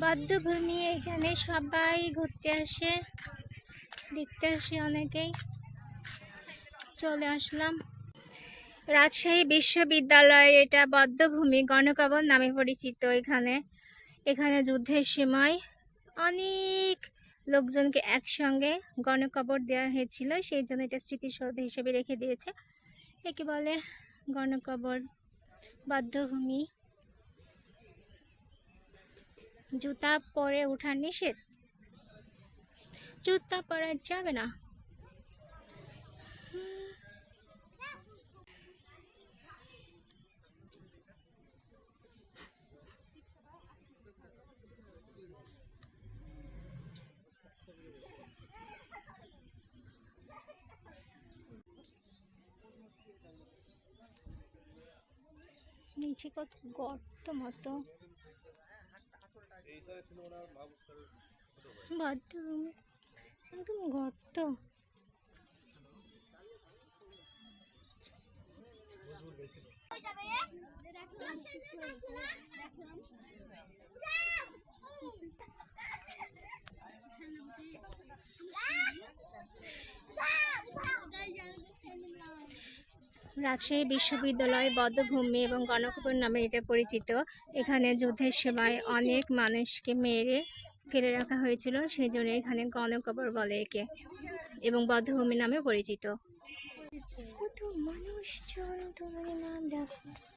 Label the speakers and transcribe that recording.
Speaker 1: বদ্ধভূমি, এখানে সবাই ঘুরতে আসে। দেখতে আসে অনেকেই। চলে আসলাম। রাজশাহী বিশ্ববিদ্যালয়, এটা বদ্ধভূমি, গণকবর নামে পরিচিত এখানে। এখানে যুদ্ধের সময় অনেক লোকজনকে একসঙ্গে গণকবর দেওয়া হয়েছিল, সেই জন্য এটা স্মৃতিসৌধ হিসেবে রেখে দিয়েছে। একে বলে গণকবর বদ্ধভূমি। জুতা পরে ওঠার নিষেধ? জুতা পরা যাবে না। নিচে কত গর্ত মতো। বদ্ধভূমি একদম গর্ত। রাজশাহী বিশ্ববিদ্যালয় বদ্ধভূমি এবং গণকবর নামে এটা পরিচিত। এখানে যুদ্ধের সময় অনেক মানুষকে মেরে ফেলে রাখা হয়েছিল সেই জন্য এখানে গণকবর বলে একে এবং বদ্ধভূমি নামে পরিচিত